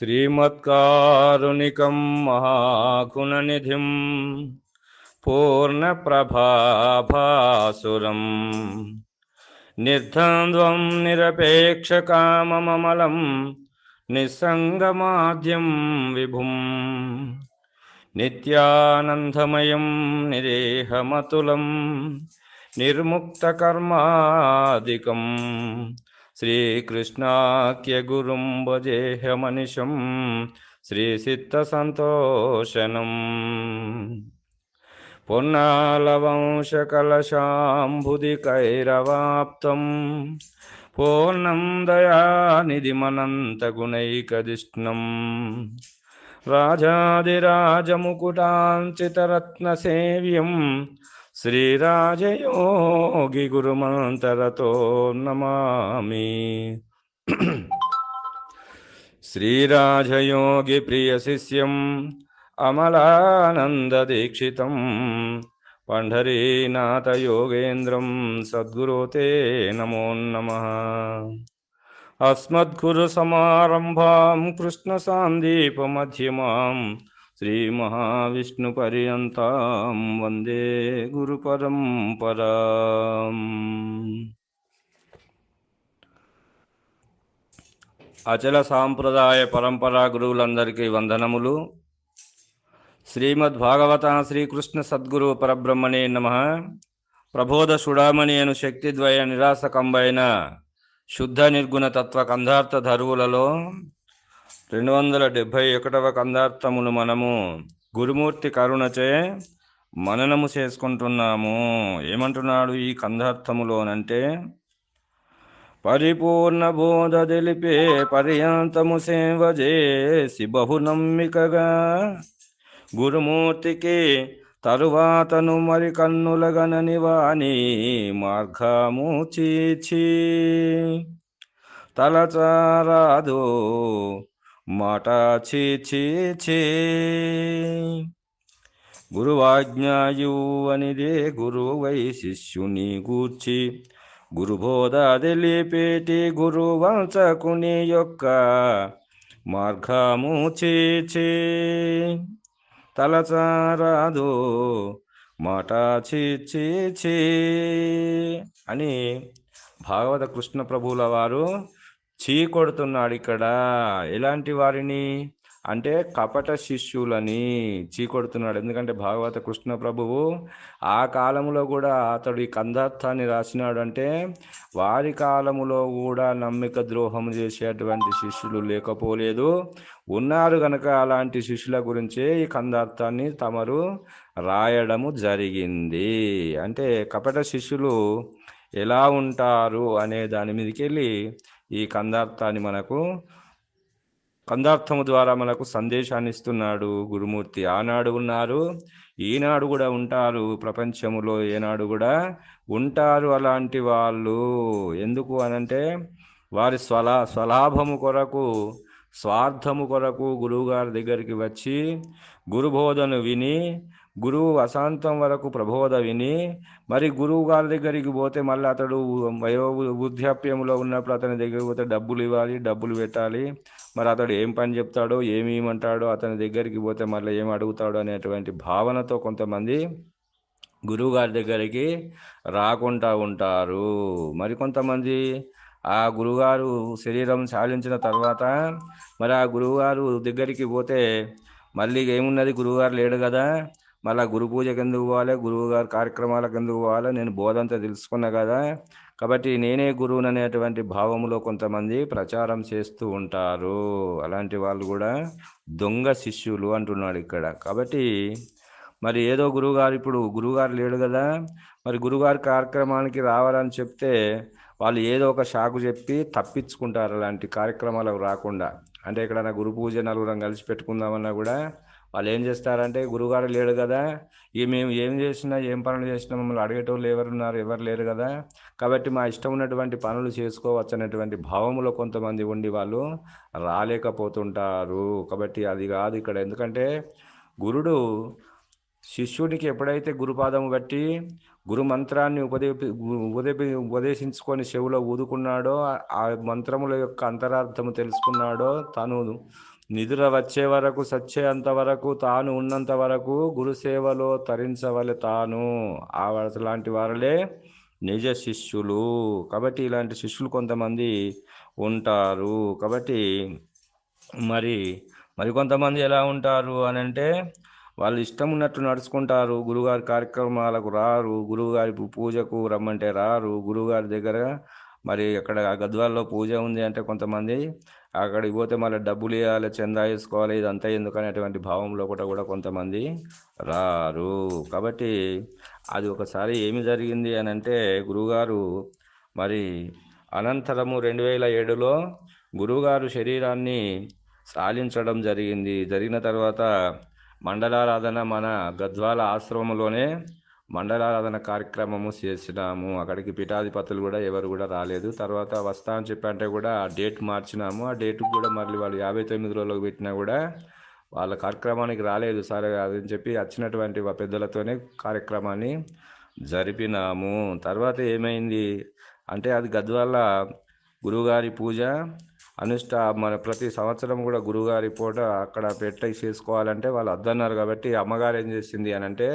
శ్రీమత్కారుణికం మహాగుణనిధిం పూర్ణప్రభాభాసురం నిర్ద్వంద్వం నిరపేక్షకామమలం నిస్సంగమాద్యం విభుం నిత్యానందమయం నిరేహమతులం నిర్ముక్తకర్మాదికం శ్రీకృష్ణాఖ్యగురుం భజేహమనిశం శ్రీసిత్తసంతోషనం పొన్నాలవంశకలశాంబుదికైరవాప్తం పూర్ణం దయానిధిమనంతగుణైకదిష్ణం. రాజాదిరాజముకుటాంచితరత్నసేవ్యం श्रीराजयोगी गुरुमन्त्ररतो नमामि। दीक्षित पंडरीनाथ पण्ढरीनाथयोगेन्द्रं सद्गुरो ते नमो नमः। अस्मद्गुरुसमारम्भां कृष्णसान्दीपमध्यमाम् నమ అస్మద్గురుసమారంభాం కృష్ణసాందీపమధ్యమాం శ్రీమహావిష్ణుపర్యంతాం వందే గురుపరంపరాం అచల సాంప్రదాయ పరంపరా గురువులందరికీ వందనములు. శ్రీమద్ భాగవత శ్రీకృష్ణ సద్గురు పరబ్రహ్మణే నమ. ప్రబోధ సుడామణి అను శక్తిద్వయ నిరాసకంబైన శుద్ధ నిర్గుణ తత్వ కంధార్థ ధరువులలో రెండు వందల డెబ్భై ఒకటవ కందార్థమును మనము గురుమూర్తి కరుణచే మననము చేసుకుంటున్నాము. ఏమంటున్నాడు ఈ కందార్థములోనంటే పరిపూర్ణ బోధ తెలిపే పర్యంతము సేవ చేసి బహు నమ్మికగా గురుమూర్తికి తరువాతను మరి కన్నులగనని వాణి మార్గము చీచి. తలచారాదు మాట చీచి గురువాజ్ఞాయు అనిదే గురువై శిష్యుని గూర్చి గురుబోధ తెలిపేటి గురువంచకుని యొక్క మార్గము చేచే తలచారాదు మాట చీ అని భాగవత కృష్ణ ప్రభుల వారు చీ కొడుతున్నాడు ఇక్కడ. ఎలాంటి వారిని? అంటే కపట శిష్యులని చీ కొడుతున్నాడు. ఎందుకంటే భాగవత కృష్ణ ప్రభువు ఆ కాలంలో కూడా అతడు ఈ కందార్థాన్ని రాసినాడు అంటే వారి కాలములో కూడా నమ్మిక ద్రోహం చేసేటువంటి శిష్యులు లేకపోలేదు. ఉన్నారు గనక అలాంటి శిష్యుల గురించే ఈ కందార్థాన్ని తమరు రాయడము జరిగింది. అంటే కపట శిష్యులు ఎలా ఉంటారు అనే దాని మీదకి వెళ్ళి ఈ కందార్థాన్ని మనకు కందార్థము ద్వారా మనకు సందేశాన్ని ఇస్తున్నాడు గురుమూర్తి. ఆనాడు ఉన్నారు ఈనాడు కూడా ఉంటారు ప్రపంచములో ఏనాడు కూడా ఉంటారు అలాంటి వాళ్ళు. ఎందుకు అనంటే వారి స్వలా స్వలాభము కొరకు స్వార్థము కొరకు గురువుగారి దగ్గరికి వచ్చి గురుబోధను విని గురువు అశాంతం వరకు ప్రబోధ విని మరి గురువు గారి దగ్గరికి పోతే మళ్ళీ అతడు వయో వృద్ధాప్యంలో ఉన్నప్పుడు అతని దగ్గరికి పోతే డబ్బులు ఇవ్వాలి డబ్బులు పెట్టాలి. మరి అతడు ఏం పని చెప్తాడో ఏమి ఇవ్వమంటాడో అతని దగ్గరికి పోతే మళ్ళీ ఏం అడుగుతాడో అనేటువంటి భావనతో కొంతమంది గురువు గారి దగ్గరికి రాకుండా ఉంటారు. మరి కొంతమంది ఆ గురువుగారు శరీరం చాలించిన తర్వాత మరి ఆ గురువుగారు దగ్గరికి పోతే మళ్ళీ ఏమున్నది? గురువుగారు లేడు కదా. మళ్ళీ గురు పూజకి ఎందుకు పోవాలి? గురువు గారి కార్యక్రమాలకు ఎందుకు పోవాలి? నేను బోధంతా తెలుసుకున్నా కదా. కాబట్టి నేనే గురువుని అనేటువంటి భావములో కొంతమంది ప్రచారం చేస్తూ ఉంటారు. అలాంటి వాళ్ళు కూడా దొంగ శిష్యులు అంటున్నాడు ఇక్కడ. కాబట్టి మరి ఏదో గురువుగారు ఇప్పుడు గురువుగారు లేడు కదా. మరి గురుగారి కార్యక్రమానికి రావాలని చెప్తే వాళ్ళు ఏదో ఒక షాకు చెప్పి తప్పించుకుంటారు అలాంటి కార్యక్రమాలకు రాకుండా. అంటే ఎక్కడైనా గురు పూజ నలుగురం కలిసి పెట్టుకుందామన్నా కూడా వాళ్ళు ఏం చేస్తారంటే గురుగారు లేడు కదా ఇక మేము ఏం చేసినా ఏం పనులు చేసినా మమ్మల్ని అడిగేటోళ్ళు ఎవరున్నారు ఎవరు లేరు కదా. కాబట్టి మా ఇష్టం ఉన్నటువంటి పనులు చేసుకోవచ్చు అనేటువంటి భావములో కొంతమంది ఉండి వాళ్ళు రాలేకపోతుంటారు. కాబట్టి అది కాదు ఇక్కడ. ఎందుకంటే గురుడు శిష్యుడికి ఎప్పుడైతే గురుపాదము బట్టి గురు మంత్రాన్ని ఉపదేపి ఉపదే ఉపదేశించుకొని చెవులో ఊదుకున్నాడో ఆ మంత్రముల యొక్క అంతరార్థము తెలుసుకున్నాడో తను నిద్ర వచ్చే వరకు సచ్చేంత వరకు తాను ఉన్నంత వరకు గురుసేవలో తరించవలె తాను. ఆ లాంటి వారలే నిజ శిష్యులు. కాబట్టి ఇలాంటి శిష్యులు కొంతమంది ఉంటారు. కాబట్టి మరి మరి కొంతమంది ఎలా ఉంటారు అని అంటే వాళ్ళు ఇష్టం ఉన్నట్టు నడుచుకుంటారు. గురుగారి కార్యక్రమాలకు రారు. గురువుగారి పూజకు రమ్మంటే రారు. గురువుగారి దగ్గర మరి అక్కడ గద్వాల్లో పూజ ఉంది అంటే కొంతమంది అక్కడికి పోతే మళ్ళీ డబ్బులు ఇవ్వాలి చందా వేసుకోవాలి ఇదంతా ఎందుకని అటువంటి భావంలో కూడా కూడా కొంతమంది రారు. కాబట్టి అది ఒకసారి ఏమి జరిగింది అని అంటే గురువుగారు మరి అనంతరము రెండు వేల ఏడులో గురువుగారు శరీరాన్ని సాలించడం జరిగింది. జరిగిన తర్వాత మండలారాధన మన గద్వాల ఆశ్రమంలోనే మండలారాధన కార్యక్రమము చేసినాము. అక్కడికి పీఠాధిపతులు కూడా ఎవరు కూడా రాలేదు. తర్వాత వస్తా అని చెప్పి అంటే కూడా ఆ డేట్ మార్చినాము. ఆ డేట్కి కూడా మళ్ళీ వాళ్ళు యాభై తొమ్మిది రోజులకు పెట్టినా కూడా వాళ్ళ కార్యక్రమానికి రాలేదు. సరే అదని చెప్పి వచ్చినటువంటి పెద్దలతోనే కార్యక్రమాన్ని జరిపినాము. తర్వాత ఏమైంది అంటే అది గద్వాల గురువుగారి పూజ అనుష్ట మన ప్రతి సంవత్సరం కూడా గురువుగారి పూట అక్కడ పెట్టి చేసుకోవాలంటే వాళ్ళు వద్దన్నారు కాబట్టి అమ్మగారు ఏం చేసింది అని అంటే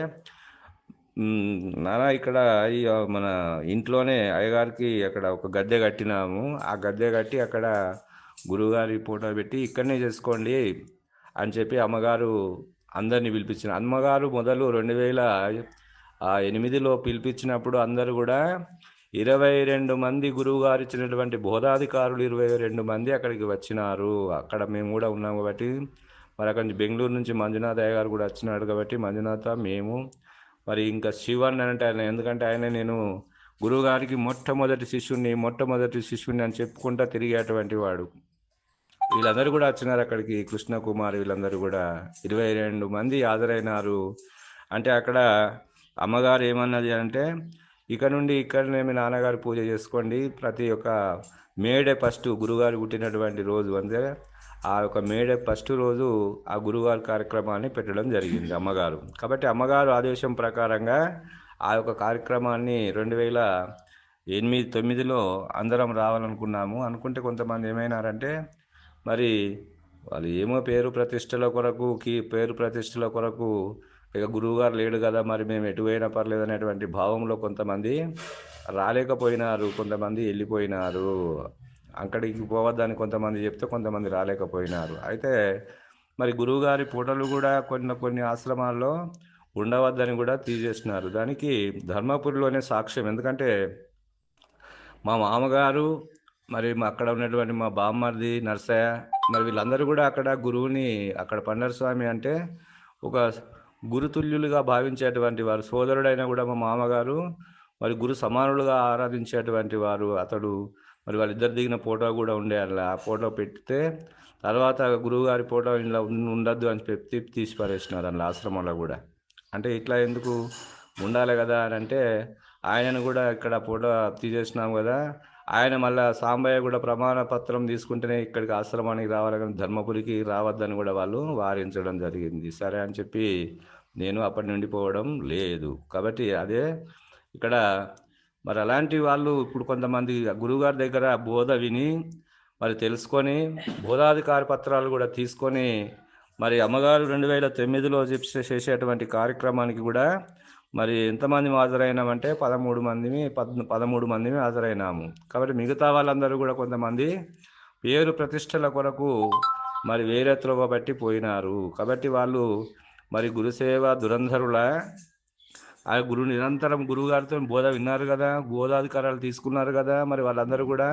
నానా ఇక్కడ ఈ మన ఇంట్లోనే అయ్యగారికి అక్కడ ఒక గద్దె కట్టినాము. ఆ గద్దె కట్టి అక్కడ గురువుగారి ఫోటో పెట్టి ఇక్కడనే చేసుకోండి అని చెప్పి అమ్మగారు అందరినీ పిలిపించిన అమ్మగారు మొదలు రెండు వేల ఎనిమిదిలో పిలిపించినప్పుడు అందరూ కూడా ఇరవై రెండు మంది గురువుగారు ఇచ్చినటువంటి బోధాధికారులు ఇరవై రెండు మంది అక్కడికి వచ్చినారు. అక్కడ మేము కూడా ఉన్నాం కాబట్టి మరి అక్కడి నుంచి బెంగళూరు నుంచి మంజునాథ్ అయ్య గారు కూడా వచ్చినాడు కాబట్టి మంజునాథ మేము మరి ఇంకా శివన్ అంటే ఆయన ఎందుకంటే ఆయన నేను గురువుగారికి మొట్టమొదటి శిష్యుని మొట్టమొదటి శిష్యుని అని చెప్పుకుంటా తిరిగేటువంటి వాడు. వీళ్ళందరూ కూడా వచ్చినారు అక్కడికి కృష్ణ కుమార్ వీళ్ళందరూ కూడా. ఇరవై రెండు మంది హాజరైనారు. అంటే అక్కడ అమ్మగారు ఏమన్నది అంటే ఇక నుండి ఇక్కడనే మీ నాన్నగారు పూజ చేసుకోండి ప్రతి ఒక్క మేడే ఫస్ట్ గురుగారు పుట్టినటువంటి రోజు అంటే ఆ యొక్క మేడే ఫస్ట్ రోజు ఆ గురువారి కార్యక్రమాన్ని పెట్టడం జరిగింది అమ్మగారు. కాబట్టి అమ్మగారు ఆదేశం ప్రకారంగా ఆ యొక్క కార్యక్రమాన్ని రెండు వేల ఎనిమిది తొమ్మిదిలో అందరం రావాలనుకున్నాము. అనుకుంటే కొంతమంది ఏమైనారంటే మరి వాళ్ళు ఏమో పేరు ప్రతిష్టల కొరకు కీ పేరు ప్రతిష్టల కొరకు ఇక గురువుగారు లేడు కదా మరి మేము ఎటు పోయినా పర్లేదు అనేటువంటి భావంలో కొంతమంది రాలేకపోయినారు కొంతమంది వెళ్ళిపోయినారు. అక్కడికి పోవద్దని కొంతమంది చెప్తే కొంతమంది రాలేకపోయినారు. అయితే మరి గురువుగారి పూటలు కూడా కొన్ని కొన్ని ఆశ్రమాల్లో ఉండవద్దని కూడా తీసేసినారు. దానికి ధర్మపురిలోనే సాక్ష్యం. ఎందుకంటే మా మామగారు మరి మా అక్కడ ఉన్నటువంటి మా బామ్మర్ది నర్సయ్య మరి వీళ్ళందరూ కూడా అక్కడ గురువుని అక్కడ పండర స్వామి అంటే ఒక గురుతుల్యులుగా భావించేటువంటి వారు. సోదరుడైన కూడా మా మామగారు మరి గురు సమానులుగా ఆరాధించేటువంటి వారు. అతడు మరి వాళ్ళిద్దరు దిగిన ఫోటో కూడా ఉండే అలా. ఆ ఫోటో పెడితే తర్వాత గురువుగారి ఫోటో ఇలా ఉండద్దు అని చెప్పి తీసి పారేసినారు అందులో ఆశ్రమంలో కూడా. అంటే ఇట్లా ఎందుకు ఉండాలి కదా అని అంటే ఆయనను కూడా ఇక్కడ ఫోటో తీసేసినాం కదా. ఆయన మళ్ళీ సాంబయ్య కూడా ప్రమాణ పత్రం తీసుకుంటేనే ఇక్కడికి ఆశ్రమానికి రావాలి కానీ ధర్మపురికి రావద్దని కూడా వాళ్ళు వారించడం జరిగింది. సరే అని చెప్పి నేను అప్పటి నుండి పోవడం లేదు. కాబట్టి అదే ఇక్కడ మరి అలాంటి వాళ్ళు ఇప్పుడు కొంతమంది గురువుగారి దగ్గర బోధ విని మరి తెలుసుకొని బోధాధికారి పత్రాలు కూడా తీసుకొని మరి అమ్మగారు రెండు వేల తొమ్మిదిలో చేసేటువంటి కార్యక్రమానికి కూడా మరి ఎంతమంది హాజరైనామంటే పదమూడు మందిని పద్ పదమూడు మందిని హాజరైనాము. కాబట్టి మిగతా వాళ్ళందరూ కూడా కొంతమంది పేరు ప్రతిష్టల కొరకు మరి వేరే త్రోవ బట్టి పోయినారు. కాబట్టి వాళ్ళు మరి గురుసేవ దురంధరుల ఆ గురువు నిరంతరం గురువుగారితో బోధ విన్నారు కదా బోధాధికారాలు తీసుకున్నారు కదా మరి వాళ్ళందరూ కూడా.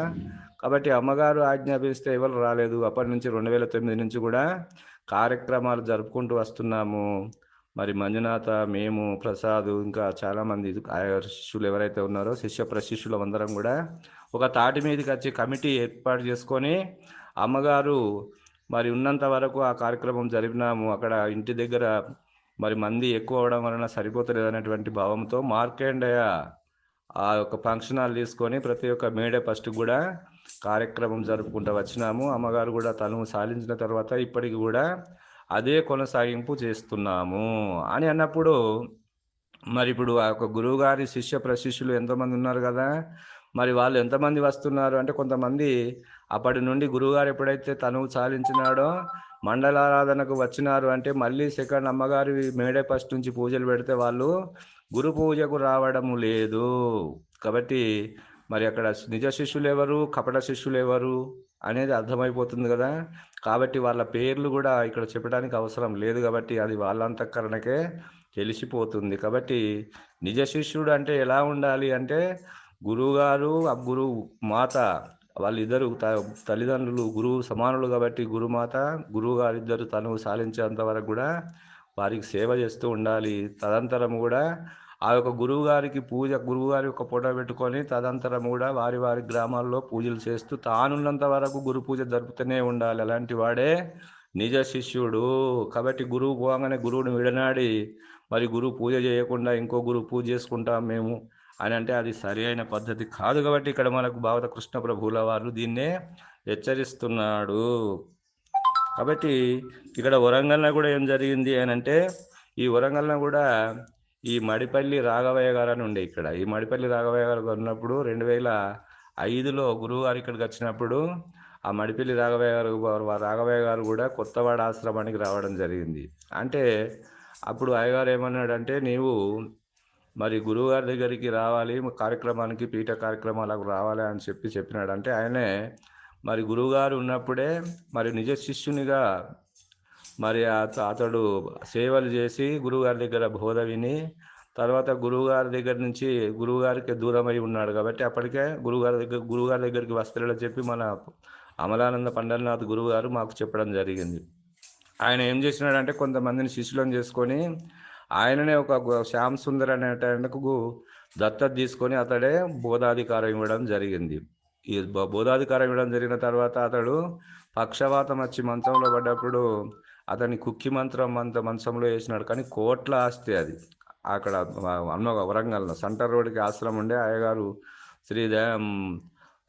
కాబట్టి అమ్మగారు ఆజ్ఞాపిస్తే ఎవరు రాలేదు. అప్పటి నుంచి రెండు వేల తొమ్మిది నుంచి కూడా కార్యక్రమాలు జరుపుకుంటూ వస్తున్నాము. మరి మంజునాథ మేము ప్రసాద్ ఇంకా చాలామంది శిష్యులు ఎవరైతే ఉన్నారో శిష్య ప్రశిష్యులు అందరం కూడా ఒక తాటి మీదకి వచ్చి కమిటీ ఏర్పాటు చేసుకొని అమ్మగారు మరి ఉన్నంత వరకు ఆ కార్యక్రమం జరిపినాము. అక్కడ ఇంటి దగ్గర మరి మంది ఎక్కువ అవడం వలన సరిపోతలేదు అనేటువంటి భావంతో మార్కండేయ ఆ యొక్క ఫంక్షన్ హాల్ తీసుకొని ప్రతి ఒక్క మేడే ఫస్ట్ కూడా కార్యక్రమం జరుపుకుంటూ వచ్చినాము. అమ్మగారు కూడా తను సాధించిన తర్వాత ఇప్పటికి కూడా అదే కొనసాగింపు చేస్తున్నాము అని అన్నప్పుడు మరి ఇప్పుడు ఆ యొక్క గురువుగారి శిష్య ప్రశిష్యులు ఎంతోమంది ఉన్నారు కదా. మరి వాళ్ళు ఎంతమంది వస్తున్నారు అంటే కొంతమంది అప్పటి నుండి గురువుగారు ఎప్పుడైతే తను సాధించినాడో మండలారాధనకు వచ్చినారు అంటే మళ్ళీ సెకండ్ అమ్మగారి మేడే ఫస్ట్ నుంచి పూజలు పెడితే వాళ్ళు గురు పూజకు రావడం లేదు. కాబట్టి మరి అక్కడ నిజ శిష్యులు ఎవరు కపట శిష్యులు ఎవరు అనేది అర్థమైపోతుంది కదా. కాబట్టి వాళ్ళ పేర్లు కూడా ఇక్కడ చెప్పడానికి అవసరం లేదు కాబట్టి అది వాళ్ళ అంతఃకరణకే తెలిసిపోతుంది. కాబట్టి నిజ శిష్యుడు అంటే ఎలా ఉండాలి అంటే గురువుగారు ఆ గురువు మాత వాళ్ళిద్దరు త- తల్లిదండ్రులు గురువు సమానులు కాబట్టి గురుమాత గురువు గారిద్దరు తను సాధించేంత వరకు కూడా వారికి సేవ చేస్తూ ఉండాలి. తదంతరం కూడా ఆ యొక్క గురువు గారికి పూజ గురువు గారి యొక్క ఫోటో పెట్టుకొని తదంతరం కూడా వారి వారి గ్రామాల్లో పూజలు చేస్తూ తానున్నంత వరకు గురు పూజ జరుపుతూనే ఉండాలి. అలాంటి వాడే నిజ శిష్యుడు. కాబట్టి గురువు పోగానే గురువుని విడనాడి మరి గురువు పూజ చేయకుండా ఇంకో గురువు పూజ చేసుకుంటాం మేము. అని అంటే అది సరి అయిన పద్ధతి కాదు కాబట్టి ఇక్కడ మనకు భావత కృష్ణ ప్రభుల వారు దీన్నే హెచ్చరిస్తున్నాడు. కాబట్టి ఇక్కడ వరంగల్న కూడా ఏం జరిగింది అని అంటే ఈ వరంగల్లో కూడా ఈ మడిపల్లి రాఘవయ్య గారు అని ఉండే ఇక్కడ. ఈ మడిపల్లి రాఘవయ్య గారు ఉన్నప్పుడు రెండు వేల ఐదులో గురువు గారు ఇక్కడికి వచ్చినప్పుడు ఆ మడిపల్లి రాఘవయ్య గారు రాఘవయ్య గారు కూడా కొత్తవాడ ఆశ్రమానికి రావడం జరిగింది. అంటే అప్పుడు అయ్యగారు ఏమన్నాడంటే నీవు మరి గురువుగారి దగ్గరికి రావాలి కార్యక్రమానికి పీఠ కార్యక్రమాలకు రావాలి అని చెప్పి చెప్పినాడు. అంటే ఆయనే మరి గురువుగారు ఉన్నప్పుడే మరి నిజ శిష్యునిగా మరి అతడు సేవలు చేసి గురువుగారి దగ్గర బోధ విని తర్వాత గురువుగారి దగ్గర నుంచి గురువుగారికి దూరమై ఉన్నాడు కాబట్టి అప్పటికే గురువుగారి దగ్గర గురువుగారి దగ్గరికి వస్తాడని చెప్పి మన అమలానంద పండరనాథ్ గురువుగారు మాకు చెప్పడం జరిగింది. ఆయన ఏం చేసినాడంటే కొంతమందిని శిష్యులను చేసుకొని ఆయననే ఒక శ్యామ్ సుందర్ అనేటకు దత్తత తీసుకొని అతడే బోధాధికారం ఇవ్వడం జరిగింది. ఈ బోధాధికారం ఇవ్వడం జరిగిన తర్వాత అతడు పక్షవాతం వచ్చి మంచంలో పడ్డప్పుడు అతని కుక్కి మంత్రం అంత మంచంలో వేసినాడు. కానీ కోట్ల ఆస్తి అది. అక్కడ అన్న వరంగల్లో సెంటర్ రోడ్కి ఆశ్రమం ఉండే అయ్యగారు శ్రీ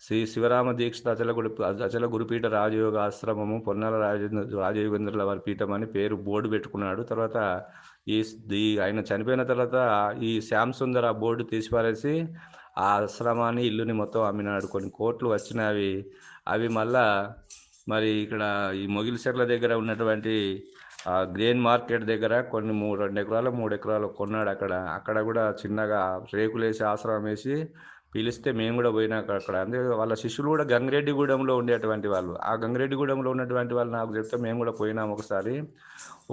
శ్రీ శివరామ దీక్షిత అచల గుడి అచల గురుపీఠ రాజయోగ ఆశ్రమము పొన్నాల రాజేంద్ర రాజయోగేంద్రుల వారి పీఠం అని పేరు బోర్డు పెట్టుకున్నాడు. తర్వాత ఈ ఈ ఆయన చనిపోయిన తర్వాత ఈ శ్యామ్ సుందర్ ఆ బోర్డు తీసిపారేసి ఆ ఆశ్రమాన్ని ఇల్లుని మొత్తం అమ్మినాడు. కొన్ని కోట్లు వచ్చినవి అవి. మళ్ళా మరి ఇక్కడ ఈ మొగిలిచెర్ల దగ్గర ఉన్నటువంటి ఆ గ్రెయిన్ మార్కెట్ దగ్గర కొన్ని మూడు రెండు ఎకరాలు మూడు ఎకరాలు కొన్నాడు అక్కడ. అక్కడ కూడా చిన్నగా రేకులు వేసి ఆశ్రమం వేసి పిలిస్తే మేము కూడా పోయినాక అక్కడ. అంటే వాళ్ళ శిష్యులు కూడా గంగిరెడ్డిగూడెంలో ఉండేటువంటి వాళ్ళు. ఆ గంగిరెడ్డిగూడెంలో ఉన్నటువంటి వాళ్ళు నాకు చెప్తే మేము కూడా పోయినాం ఒకసారి.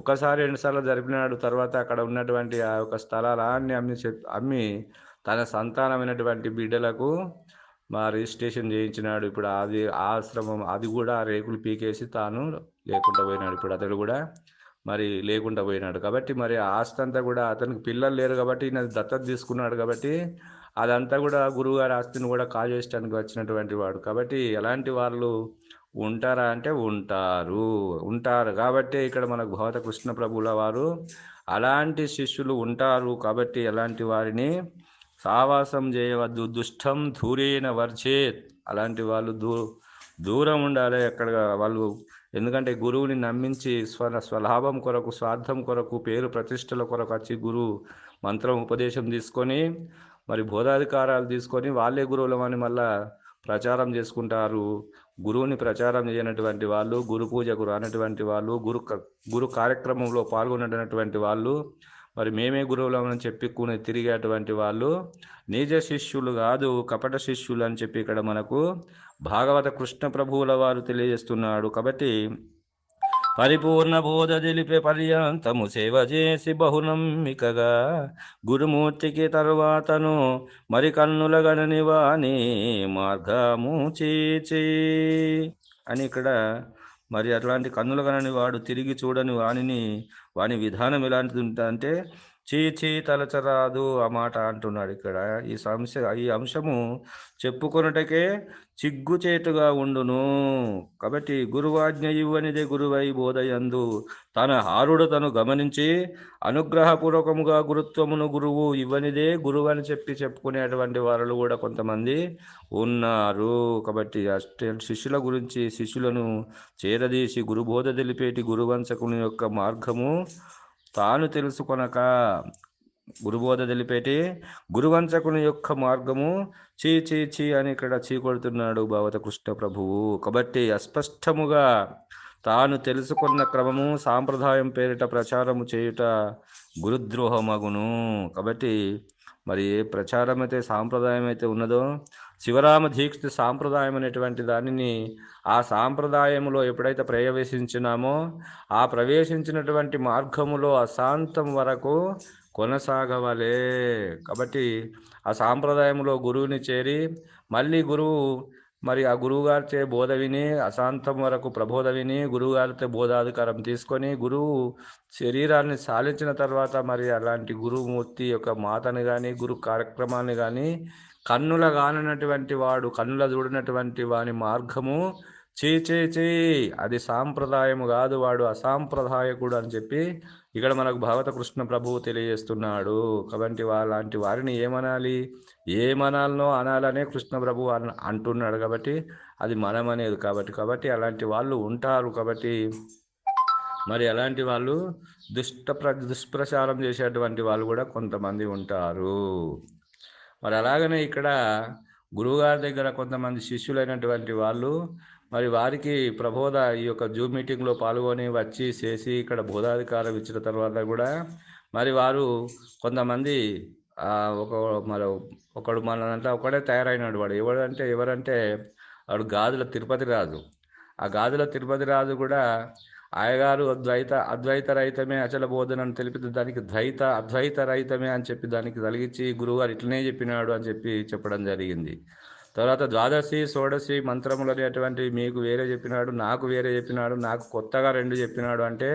ఒకసారి రెండుసార్లు జరిపినాడు. తర్వాత అక్కడ ఉన్నటువంటి ఆ యొక్క స్థలాలన్నీ అమ్మి చెప్ అమ్మి తన సంతానమైనటువంటి బిడ్డలకు మా రిజిస్ట్రేషన్ చేయించినాడు. ఇప్పుడు అది ఆశ్రమం అది కూడా ఆ రేకులు పీకేసి తాను లేకుండా పోయినాడు. ఇప్పుడు అతడు కూడా మరి లేకుండా పోయినాడు. కాబట్టి మరి ఆస్తి అంతా కూడా అతనికి పిల్లలు లేరు కాబట్టి ఈయన దత్తత తీసుకున్నాడు కాబట్టి అదంతా కూడా గురువుగారి ఆస్తిని కూడా కాజేయడానికి వచ్చినటువంటి వాడు. కాబట్టి ఎలాంటి వాళ్ళు ఉంటారా అంటే ఉంటారు. ఉంటారు. కాబట్టి ఇక్కడ మనకు భగవత కృష్ణ ప్రభుల వారు అలాంటి శిష్యులు ఉంటారు. కాబట్టి ఎలాంటి వారిని సావాసం చేయవద్దు. దుష్టం ధూరేన వర్చేత్. అలాంటి వాళ్ళు దూ దూరం ఉండాలి ఎక్కడ వాళ్ళు. ఎందుకంటే గురువుని నమ్మించి స్వ స్వలాభం కొరకు స్వార్థం కొరకు పేరు ప్రతిష్టల కొరకు వచ్చి గురువు మంత్రం ఉపదేశం తీసుకొని మరి బోధాధికారాలు తీసుకొని వాళ్ళే గురువులమని మళ్ళా ప్రచారం చేసుకుంటారు. గురువుని ప్రచారం చేయనటువంటి వాళ్ళు గురు పూజకు రానటువంటి వాళ్ళు గురు గురు కార్యక్రమంలో పాల్గొనటువంటి వాళ్ళు మరి మేమే గురువులమని చెప్పుకుని తిరిగేటువంటి వాళ్ళు నిజ శిష్యులు కాదు కపట శిష్యులు అని చెప్పి ఇక్కడ మనకు భాగవత కృష్ణ ప్రభువుల వారు తెలియజేస్తున్నాడు. కాబట్టి పరిపూర్ణ బోధ తెలిపే పర్యంతము సేవ చేసి బహునమ్మికగా. గురుమూర్తికి తరువాతను మరి కన్నులగనని వాణి మార్గము చీచి. అని ఇక్కడ మరి అట్లాంటి కన్నులగనని వాడు తిరిగి చూడని వాణిని వాని విధానం ఎలాంటిది ఉంటా అంటే చీచి తలచరాదు ఆ మాట అంటున్నాడు ఇక్కడ. ఈ సంశ ఈ అంశము చెప్పుకొనుటకే చిగ్గుచేటుగా ఉండును. కాబట్టి గురువాజ్ఞ ఇవ్వనిదే గురువై బోధయందు. తన హారుడు తను గమనించి అనుగ్రహపూర్వకముగా గురుత్వమును గురువు ఇవ్వనిదే గురువు అని చెప్పి చెప్పుకునేటువంటి వారు కూడా కొంతమంది ఉన్నారు. కాబట్టి అష్ట శిష్యుల గురించి శిష్యులను చేరదీసి గురుబోధ తెలిపేటి గురువంశకుని యొక్క మార్గము తాను తెలుసుకొనక గురుబోధ తెలిపేటి గురువంచకుని యొక్క మార్గము చీ చీ చీ అని ఇక్కడ చీకొడుతున్నాడు కొడుతున్నాడు భావత కృష్ణ ప్రభువు. కాబట్టి అస్పష్టముగా తాను తెలుసుకున్న క్రమము సాంప్రదాయం పేరిట ప్రచారము చేయుట గురుద్రోహమగును. కాబట్టి మరి ఏ ప్రచారం అయితే సాంప్రదాయం అయితే ఉన్నదో శివరామ దీక్షిత సాంప్రదాయం అనేటువంటి దానిని ఆ సాంప్రదాయములో ఎప్పుడైతే ప్రవేశించినామో ఆ ప్రవేశించినటువంటి మార్గములో అశాంతం వరకు కొనసాగవలే. కాబట్టి ఆ సాంప్రదాయంలో గురువుని చేరి మళ్ళీ గురువు మరి ఆ గురువుగారిచే బోధ విని అశాంతం వరకు ప్రబోధ విని గురువుగారితో బోధాధికారం తీసుకొని గురువు శరీరాన్ని సాలించిన తర్వాత మరి అలాంటి గురుమూర్తి యొక్క మాతను కానీ గురు కార్యక్రమాన్ని కానీ కన్నుల కానటువంటి వాడు కన్నుల చూడినటువంటి వాని మార్గము చే చే చే. అది సాంప్రదాయము కాదు వాడు అసాంప్రదాయకుడు అని చెప్పి ఇక్కడ మనకు భగవత కృష్ణ ప్రభువు తెలియజేస్తున్నాడు. కాబట్టి వాళ్ళంటి వారిని ఏమనాలి? ఏమనాలనో అనాలనే కృష్ణ ప్రభు అంటున్నాడు కాబట్టి అది మనం అనేది కాబట్టి కాబట్టి అలాంటి వాళ్ళు ఉంటారు కాబట్టి మరి అలాంటి వాళ్ళు దుష్ట ప్ర దుష్ప్రచారం చేసేటువంటి వాళ్ళు కూడా కొంతమంది ఉంటారు. మరి అలాగనే ఇక్కడ గురువుగారి దగ్గర కొంతమంది శిష్యులైనటువంటి వాళ్ళు మరి వారికి ప్రబోధ ఈ యొక్క జూమ్ మీటింగ్లో పాల్గొని వచ్చి చేసి ఇక్కడ బోధాధికారం ఇచ్చిన తర్వాత కూడా మరి వారు కొంతమంది ఒక మరి ఒకడు మనంతా ఒకడే తయారైనాడు వాడు. ఎవడంటే ఎవరంటే వాడు గాజుల తిరుపతి రాజు. ఆ గాజుల తిరుపతి రాజు కూడా ఆయగారు అద్వైత అద్వైత రహితమే అచల బోధన అని తెలిపితే దానికి ద్వైత అద్వైత రహితమే అని చెప్పి దానికి తలిగించి గురువుగారు ఇట్లనే చెప్పినాడు అని చెప్పి చెప్పడం జరిగింది. తర్వాత ద్వాదశి షోడశి మంత్రములు అనేటువంటి మీకు వేరే చెప్పినాడు నాకు వేరే చెప్పినాడు నాకు కొత్తగా రెండు చెప్పినాడు అంటే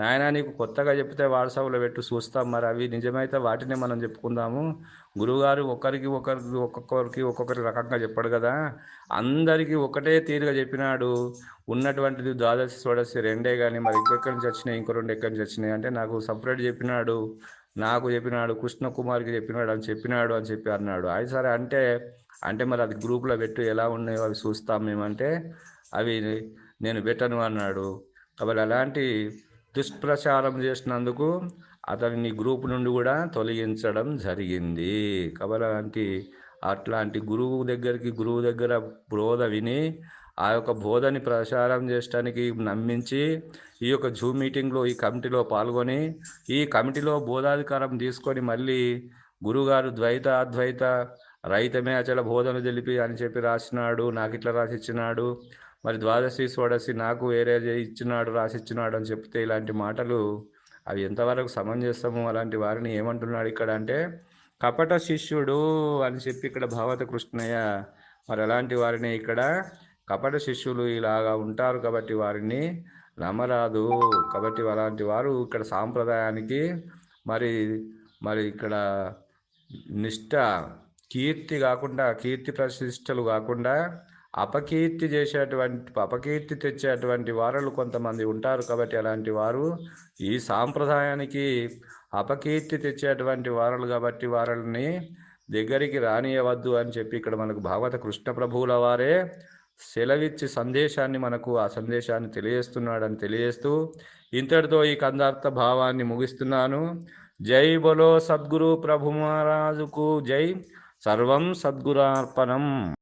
నాయన నీకు కొత్తగా చెప్తే వాట్సాప్లో పెట్టు చూస్తాం మరి అవి నిజమైతే వాటిని మనం చెప్పుకుందాము. గురువుగారు ఒకరికి ఒకరికి ఒక్కొక్కరికి ఒక్కొక్కరి రకంగా చెప్పాడు కదా. అందరికీ ఒకటే తీరుగా చెప్పినాడు. ఉన్నటువంటిది ద్వాదశి షోడశి రెండే కానీ మరి ఇంకెక్కడి నుంచి వచ్చినాయి? ఇంకో రెండు ఎక్కడి నుంచి వచ్చినాయి? అంటే నాకు సపరేట్ చెప్పినాడు. నాకు చెప్పినాడు. కృష్ణకుమార్కి చెప్పినాడు అని చెప్పినాడు అని చెప్పి అన్నాడు. అది సరే అంటే అంటే మరి అది గ్రూప్లో పెట్టు ఎలా ఉన్నాయో అవి చూస్తాం మేమంటే అవి నేను పెట్టను అన్నాడు. కాబట్టి అలాంటి దుష్ప్రచారం చేసినందుకు అతన్ని గ్రూప్ నుండి కూడా తొలగించడం జరిగింది. కాబట్టి అట్లాంటి గురువు దగ్గరికి గురువు దగ్గర బోధ విని ఆ యొక్క బోధని ప్రచారం చేయడానికి నమ్మించి ఈ యొక్క జూమ్ మీటింగ్లో ఈ కమిటీలో పాల్గొని ఈ కమిటీలో బోధాధికారం తీసుకొని మళ్ళీ గురుగారు ద్వైత అద్వైత రైతమే అచల బోధన తెలిపి అని చెప్పి రాసినాడు నాకు ఇట్లా రాసి ఇచ్చినాడు మరి ద్వాదశి షోడశి నాకు వేరే ఇచ్చినాడు రాసి ఇచ్చినాడు అని చెప్తే ఇలాంటి మాటలు అవి ఎంతవరకు సమంజసము అలాంటి వారిని ఏమంటున్నాడు ఇక్కడ అంటే కపట శిష్యుడు అని చెప్పి ఇక్కడ భావత కృష్ణయ్య మరి అలాంటి వారిని ఇక్కడ కపట శిష్యులు ఇలాగా ఉంటారు కాబట్టి వారిని నమ్మరాదు. కాబట్టి అలాంటి వారు ఇక్కడ సాంప్రదాయానికి మరి మరి ఇక్కడ నిష్ట కీర్తి కాకుండా కీర్తి ప్రతిష్టలు కాకుండా అపకీర్తి చేసేటువంటి అపకీర్తి తెచ్చేటువంటి వారలు కొంతమంది ఉంటారు కాబట్టి అలాంటి వారు ఈ సాంప్రదాయానికి అపకీర్తి తెచ్చేటువంటి వారలు కాబట్టి వారల్ని దగ్గరికి రానియవద్దు అని చెప్పి ఇక్కడ మనకు భాగవత కృష్ణ ప్రభువుల వారే సెలవిచ్చి సందేశాన్ని మనకు ఆ సందేశాన్ని తెలియజేస్తున్నాడని తెలియజేస్తూ ఇంతటితో ఈ కందార్థ భావాన్ని ముగిస్తున్నాను. జై బలో సద్గురు ప్రభు మహారాజుకు జై. సర్వం సద్గురార్పణం.